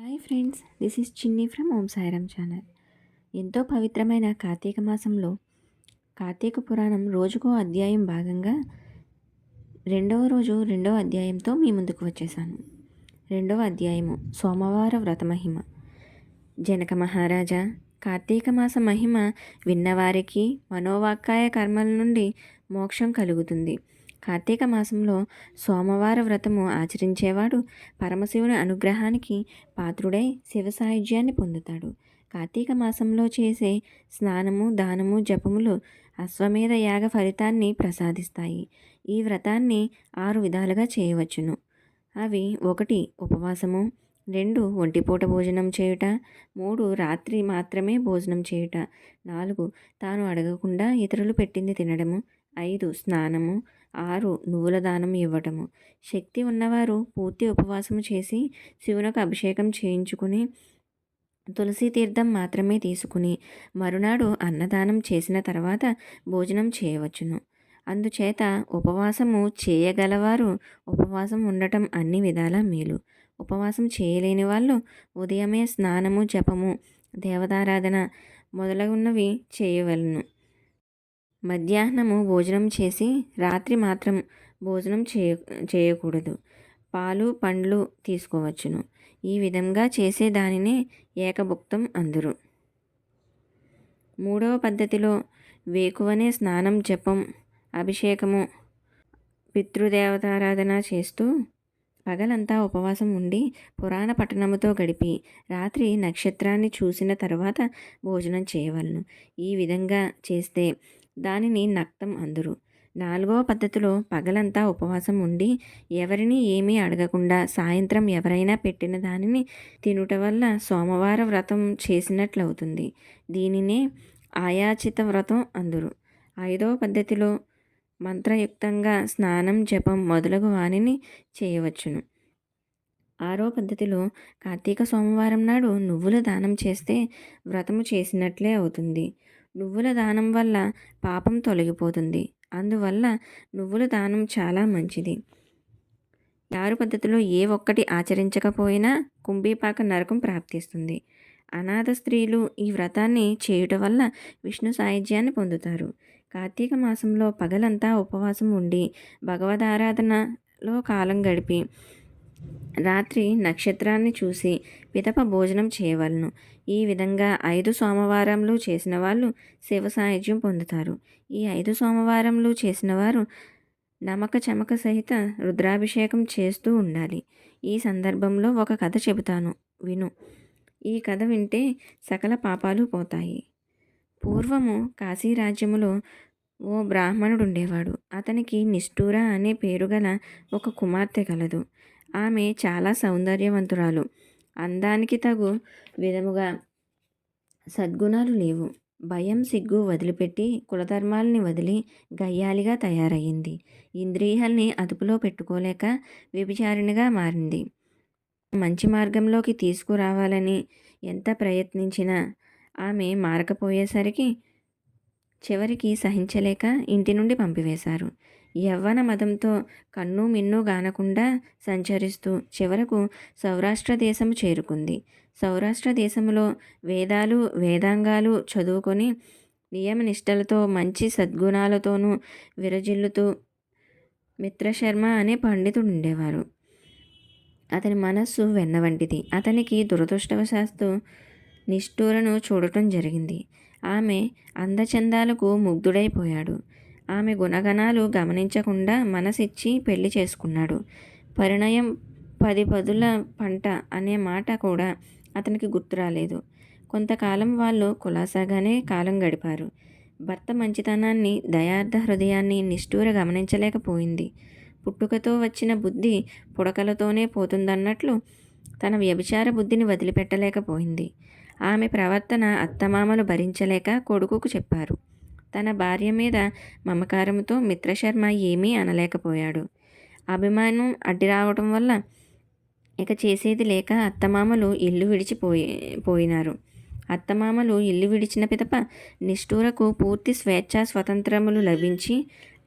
Hi friends this is Chinni from Om Sairam channel. ఎంతో పవిత్రమైన కార్తీక మాసంలో కార్తీక పురాణం రోజుకో అధ్యాయం భాగంగా రెండవ రోజు రెండవ అధ్యాయంతో మీ ముందుకు వచ్చేసాను. రెండవ అధ్యాయము సోమవార వ్రత మహిమ. జనక మహారాజా కార్తీక మాస మహిమ విన్నవారికి మనోవాక్కాయ కర్మల నుండి మోక్షం కలుగుతుంది. కార్తీక మాసంలో సోమవార వ్రతము ఆచరించేవాడు పరమశివుని అనుగ్రహానికి పాత్రుడై శివ సాయుధ్యాన్ని పొందుతాడు. కార్తీక మాసంలో చేసే స్నానము దానము జపములు అశ్వమేధ యాగ ఫలితాన్ని ప్రసాదిస్తాయి. ఈ వ్రతాన్ని ఆరు విధాలుగా చేయవచ్చును. అవి ఒకటి ఉపవాసము రెండు ఒంటిపూట భోజనం చేయుట మూడు రాత్రి మాత్రమే భోజనం చేయుట నాలుగు తాను అడగకుండా ఇతరులు పెట్టింది తినడము ఐదు స్నానము ఆరు నువ్వుల దానం ఇవ్వటము. శక్తి ఉన్నవారు పూర్తి ఉపవాసం చేసి శివునకు అభిషేకం చేయించుకుని తులసి తీర్థం మాత్రమే తీసుకుని మరునాడు అన్నదానం చేసిన తర్వాత భోజనం చేయవచ్చును. అందుచేత ఉపవాసము చేయగలవారు ఉపవాసం ఉండటం అన్ని విధాల మేలు. ఉపవాసం చేయలేని వాళ్ళు ఉదయమే స్నానము జపము దేవతారాధన మొదలగున్నవి చేయవలను. మధ్యాహ్నము భోజనం చేసి రాత్రి మాత్రం భోజనం చేయ చేయకూడదు. పాలు పండ్లు తీసుకోవచ్చును. ఈ విధంగా చేసే దానినే ఏకభుక్తం అందరు. మూడవ పద్ధతిలో వేకువనే స్నానం జపం అభిషేకము పితృదేవతారాధన చేస్తూ పగలంతా ఉపవాసం ఉండి పురాణ పట్టణముతో గడిపి రాత్రి నక్షత్రాన్ని చూసిన తర్వాత భోజనం చేయవలను. ఈ విధంగా చేస్తే దానిని నక్తం అందరు. నాలుగవ పద్ధతిలో పగలంతా ఉపవాసం ఉండి ఎవరిని ఏమీ అడగకుండా సాయంత్రం ఎవరైనా పెట్టిన దానిని తినుట వల్ల సోమవార వ్రతం చేసినట్లవుతుంది. దీనినే ఆయాచిత వ్రతం అందురు. ఐదవ పద్ధతిలో మంత్రయుక్తంగా స్నానం జపం మొదలగు వానిని చేయవచ్చును. ఆరో పద్ధతిలో కార్తీక సోమవారం నాడు నువ్వులు దానం చేస్తే వ్రతము చేసినట్లే అవుతుంది. నువ్వుల దానం వల్ల పాపం తొలగిపోతుంది. అందువల్ల నువ్వుల దానం చాలా మంచిది. యారు పద్ధతిలో ఏ ఒక్కటి ఆచరించకపోయినా కుంభీపాక నరకం ప్రాప్తిస్తుంది. అనాథ స్త్రీలు ఈ వ్రతాన్ని చేయుట వల్ల విష్ణు సాయుధ్యాన్ని పొందుతారు. కార్తీక మాసంలో పగలంతా ఉపవాసం ఉండి భగవదారాధనలో కాలం గడిపి రాత్రి నక్షత్రాన్ని చూసి పిదప భోజనం చేయవలను. ఈ విధంగా ఐదు సోమవారంలో చేసిన వాళ్ళు శివ సాయుధ్యం పొందుతారు. ఈ ఐదు సోమవారంలో చేసిన వారు నమక చమక సహిత రుద్రాభిషేకం చేస్తూ ఉండాలి. ఈ సందర్భంలో ఒక కథ చెబుతాను. విను. ఈ కథ వింటే సకల పాపాలు పోతాయి. పూర్వము కాశీరాజ్యములో ఓ బ్రాహ్మణుడు ఉండేవాడు అతనికి నిష్ఠూర అనే పేరు గల ఒక కుమార్తె కలదు. ఆమె చాలా సౌందర్యవంతురాలు. అందానికి తగు విధముగా సద్గుణాలు లేవు. భయం సిగ్గు వదిలిపెట్టి కులధర్మాలని వదిలి గయ్యాలిగా తయారయ్యింది. ఇంద్రియాల్ని అదుపులో పెట్టుకోలేక వ్యభిచారిణిగా మారింది. మంచి మార్గంలోకి తీసుకురావాలని ఎంత ప్రయత్నించినా ఆమె మారకపోయేసరికి చివరికి సహించలేక ఇంటి నుండి పంపివేశారు. యవ్వన మదంతో కన్ను మిన్ను గానకుండా సంచరిస్తూ చివరకు సౌరాష్ట్ర దేశము చేరుకుంది. సౌరాష్ట్ర దేశంలో వేదాలు వేదాంగాలు చదువుకొని నియమనిష్టలతో మంచి సద్గుణాలతోనూ విరజిల్లుతూ మిత్రశర్మ అనే పండితుడు ఉండేవారు అతని మనస్సు వెన్న వంటిది అతనికి దురదృష్టవశాస్తు నిష్ఠూరను చూడటం జరిగింది. ఆమె అందచందాలకు ముగ్ధుడైపోయాడు. ఆమె గుణగణాలు గమనించకుండా మనసిచ్చి పెళ్ళి చేసుకున్నాడు. పరిణయం పది పదుల పంట అనే మాట కూడా అతనికి గుర్తు రాలేదు. కొంతకాలం వాళ్ళు కులాసాగానే కాలం గడిపారు. భర్త మంచితనాన్ని దయార్థ హృదయాన్ని నిష్ఠూర గమనించలేకపోయింది. పుట్టుకతో వచ్చిన బుద్ధి పుడకలతోనే పోతుందన్నట్లు తన వ్యభిచార బుద్ధిని వదిలిపెట్టలేకపోయింది. ఆమె ప్రవర్తన అత్తమామలు భరించలేక కొడుకుకు చెప్పారు. తన భార్య మీద మమకారంతో మిత్రశర్మ ఏమీ అనలేకపోయాడు. అభిమానం అడ్డి రావటం వల్ల ఇక చేసేది లేక అత్తమామలు ఇల్లు విడిచిపోయి పోయినారు. అత్తమామలు ఇల్లు విడిచిన పిదప నిష్ఠూరకు పూర్తి స్వేచ్ఛ స్వతంత్రములు లభించి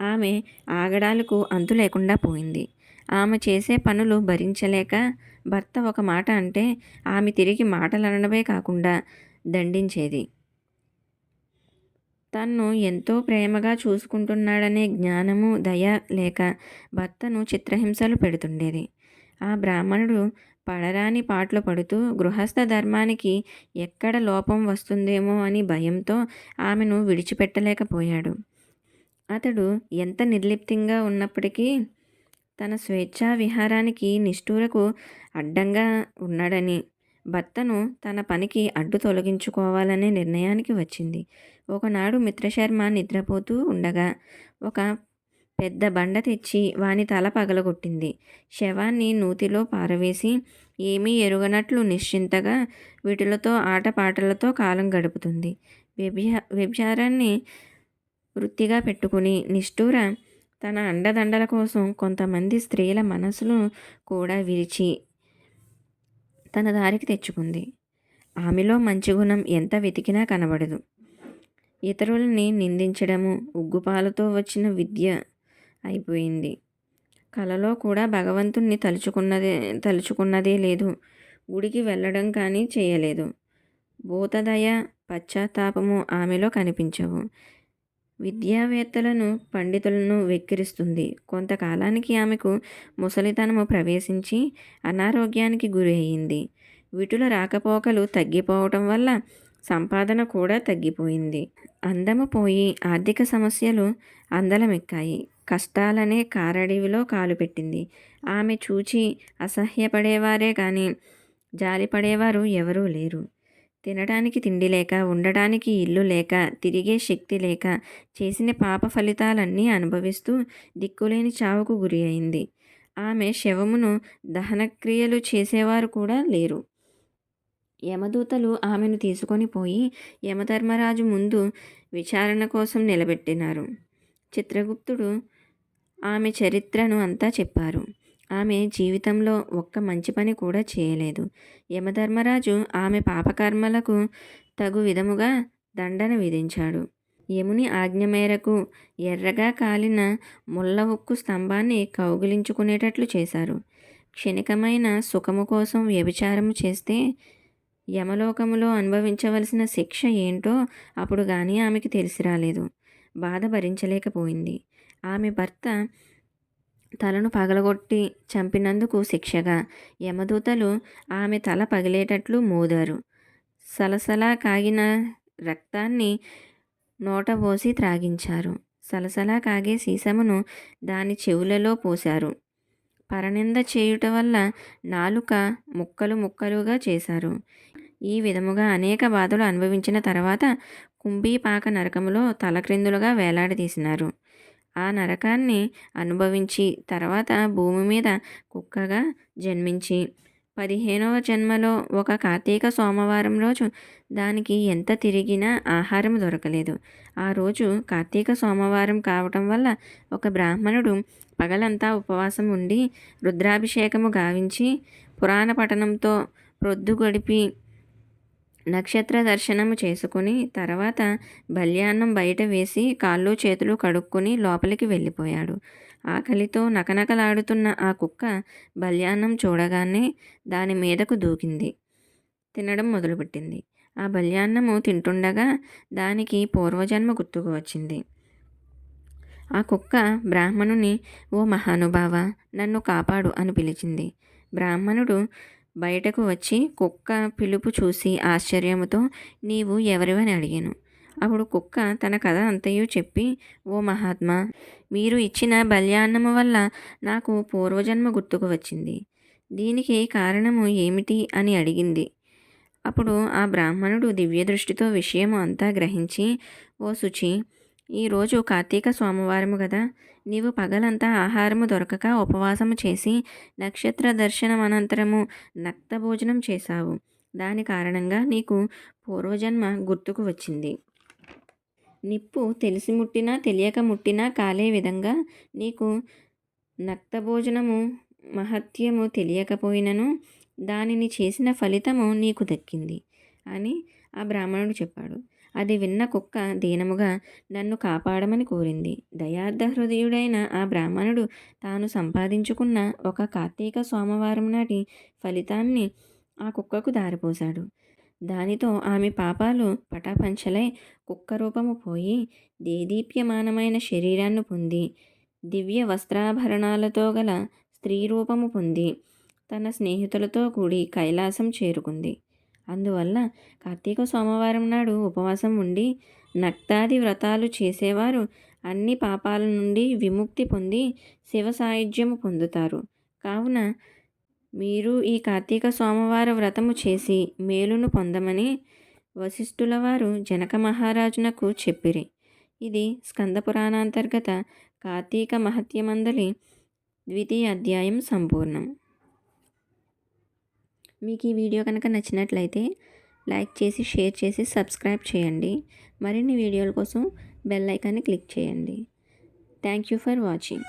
ఆమె ఆగడాలకు అంతు లేకుండా పోయింది. ఆమె చేసే పనులు భరించలేక భర్త ఒక మాట అంటే ఆమె తిరిగి మాటలనడమే కాకుండా దండించేది. తన్ను ఎంతో ప్రేమగా చూసుకుంటున్నాడనే జ్ఞానము దయ లేక భర్తను చిత్రహింసలు పెడుతుండేది. ఆ బ్రాహ్మణుడు పడరాని పాటలు పడుతూ గృహస్థ ధర్మానికి ఎక్కడ లోపం వస్తుందేమో అని భయంతో ఆమెను విడిచిపెట్టలేకపోయాడు. అతడు ఎంత నిర్లిప్తంగా ఉన్నప్పటికీ తన స్వేచ్ఛా విహారానికి నిష్ఠూరకు అడ్డంగా ఉన్నాడని భర్తను తన పనికి అడ్డు తొలగించుకోవాలనే నిర్ణయానికి వచ్చింది. ఒకనాడు మిత్రశర్మ నిద్రపోతూ ఉండగా ఒక పెద్ద బండ తెచ్చి వాని తల పగలగొట్టింది. శవాన్ని నూతిలో పారవేసి ఏమీ ఎరుగనట్లు నిశ్చింతగా వీటిలతో ఆటపాటలతో కాలం గడుపుతుంది. వ్యభిచా వ్యభిచారాన్ని వృత్తిగా పెట్టుకుని నిష్ఠూర తన అండదండల కోసం కొంతమంది స్త్రీల మనసును కూడా విరిచి తన దారికి తెచ్చుకుంది. ఆమెలో మంచి గుణం ఎంత వెతికినా కనబడదు. ఇతరులని నిందించడము ఉగ్గుపాలతో వచ్చిన విద్య అయిపోయింది. కలలో కూడా భగవంతుణ్ణి తలుచుకున్నదే తలుచుకున్నదే లేదు. గుడికి వెళ్ళడం కానీ చేయలేదు. భూతదయ పశ్చాత్తాపము ఆమెలో కనిపించవు. విద్యావేత్తలను పండితులను వెక్కిరిస్తుంది. కొంతకాలానికి ఆమెకు ముసలితనము ప్రవేశించి అనారోగ్యానికి గురి అయింది విటుల రాకపోకలు తగ్గిపోవటం వల్ల సంపాదన కూడా తగ్గిపోయింది. అందము పోయి ఆర్థిక సమస్యలు అందలమెక్కాయి. కష్టాలనే కారడివిలో కాలుపెట్టింది. ఆమె చూచి అసహ్యపడేవారే కానీ జాలిపడేవారు ఎవరూ లేరు. తినడానికి తిండి లేక ఉండడానికి ఇల్లు లేక తిరిగే శక్తి లేక చేసిన పాప ఫలితాలన్నీ అనుభవిస్తూ దిక్కులేని చావుకు గురి అయింది. ఆమె శవమును దహనక్రియలు చేసేవారు కూడా లేరు. యమదూతలు ఆమెను తీసుకొని పోయి యమధర్మరాజు ముందు విచారణ కోసం నిలబెట్టినారు. చిత్రగుప్తుడు ఆమె చరిత్రను అంతా చెప్పారు. ఆమె జీవితంలో ఒక్క మంచి పని కూడా చేయలేదు. యమధర్మరాజు ఆమె పాపకర్మలకు తగు విధముగా దండన విధించాడు. యముని ఆజ్ఞ మేరకు ఎర్రగా కాలిన ముళ్ళ ఉక్కు స్తంభాన్ని కౌగిలించుకునేటట్లు చేశారు. క్షణికమైన సుఖము కోసం వ్యభిచారము చేస్తే యమలోకములో అనుభవించవలసిన శిక్ష ఏంటో అప్పుడు కానీ ఆమెకి తెలిసి రాలేదు. బాధ భరించలేకపోయింది. ఆమె భర్త తలను పగలగొట్టి చంపినందుకు శిక్షగా. యమదూతలు ఆమె తల పగిలేటట్లు మోదారు. సలసలా కాగిన రక్తాన్ని నోటబోసి త్రాగించారు. సలసలా కాగే సీసమును దాని చెవులలో పోశారు. పరనింద చేయుట వల్ల నాలుక ముక్కలు ముక్కలుగా చేశారు. ఈ విధముగా అనేక బాధలు అనుభవించిన తర్వాత కుంభీపాక నరకములో తలక్రిందులుగా వేలాడదీసినారు. ఆ నరకాన్ని అనుభవించి తర్వాత భూమి మీద కుక్కగా జన్మించి. పదిహేనవ జన్మలో ఒక కార్తీక సోమవారం రోజు దానికి ఎంత తిరిగినా ఆహారం దొరకలేదు. ఆ రోజు కార్తీక సోమవారం కావటం వల్ల ఒక బ్రాహ్మణుడు పగలంతా ఉపవాసం ఉండి రుద్రాభిషేకము గావించి పురాణ పఠనంతో ప్రొద్దు గడిపి నక్షత్ర దర్శనము చేసుకుని తర్వాత బల్యాన్నం బయట వేసి కాళ్ళు చేతులు కడుక్కుని లోపలికి వెళ్ళిపోయాడు. ఆకలితో నకనకలాడుతున్న ఆ కుక్క బల్యాన్నం చూడగానే దాని మీదకు దూకింది. తినడం మొదలుపెట్టింది. ఆ బల్యాన్నము తింటుండగా దానికి పూర్వజన్మ గుర్తుకు వచ్చింది. ఆ కుక్క బ్రాహ్మణుని ఓ మహానుభావ నన్ను కాపాడు అని పిలిచింది. బ్రాహ్మణుడు బయటకు వచ్చి కుక్క పిలుపు చూసి ఆశ్చర్యముతో నీవు ఎవరివని అడిగాను. అప్పుడు కుక్క తన కథ అంతయు చెప్పి ఓ మహాత్మా మీరు ఇచ్చిన బల్యాన్నము వల్ల నాకు పూర్వజన్మ గుర్తుకు వచ్చింది. దీనికి కారణము ఏమిటి అని అడిగింది. అప్పుడు ఆ బ్రాహ్మణుడు దివ్య దృష్టితో విషయము అంతా గ్రహించి ఓ శుచి ఈరోజు కార్తీక సోమవారము కదా నీవు పగలంతా ఆహారము దొరకక ఉపవాసము చేసి నక్షత్ర దర్శనం అనంతరము నక్త భోజనం చేశావు. దాని కారణంగా నీకు పూర్వజన్మ గుర్తుకు వచ్చింది. నిప్పు తెలిసి ముట్టినా తెలియక ముట్టినా కాలే విధంగా నీకు నక్త భోజనము మహత్యము తెలియకపోయినను దానిని చేసిన ఫలితము నీకు దక్కింది అని ఆ బ్రాహ్మణుడు చెప్పాడు. అది విన్న కుక్క దీనముగా నన్ను కాపాడమని కోరింది. దయార్థ హృదయుడైన ఆ బ్రాహ్మణుడు తాను సంపాదించుకున్న ఒక కార్తీక సోమవారం నాటి ఫలితాన్ని ఆ కుక్కకు దారిపోశాడు. దానితో ఆమె పాపాలు పటాపంచలై కుక్క రూపము పోయి దేదీప్యమానమైన శరీరాన్ని పొంది దివ్య వస్త్రాభరణాలతో గల స్త్రీ రూపము పొంది తన స్నేహితులతో కూడి కైలాసం చేరుకుంది. అందువల్ల కార్తీక సోమవారం నాడు ఉపవాసం ఉండి నక్తాది వ్రతాలు చేసేవారు అన్ని పాపాల నుండి విముక్తి పొంది శివ సాయుధ్యము పొందుతారు. కావున మీరు ఈ కార్తీక సోమవార వ్రతము చేసి మేలును పొందమని వశిష్ఠుల వారు జనక మహారాజునకు చెప్పిరి. ఇది స్కంద పురాణాంతర్గత కార్తీక మహత్యమందలి ద్వితీయ అధ్యాయం సంపూర్ణం. మీకు ఈ వీడియో కనుక నచ్చినట్లయితే లైక్ చేసి షేర్ చేసి సబ్స్క్రైబ్ చేయండి. మరిన్ని వీడియోల కోసం బెల్ ఐకాన్ని క్లిక్ చేయండి. Thank you for watching.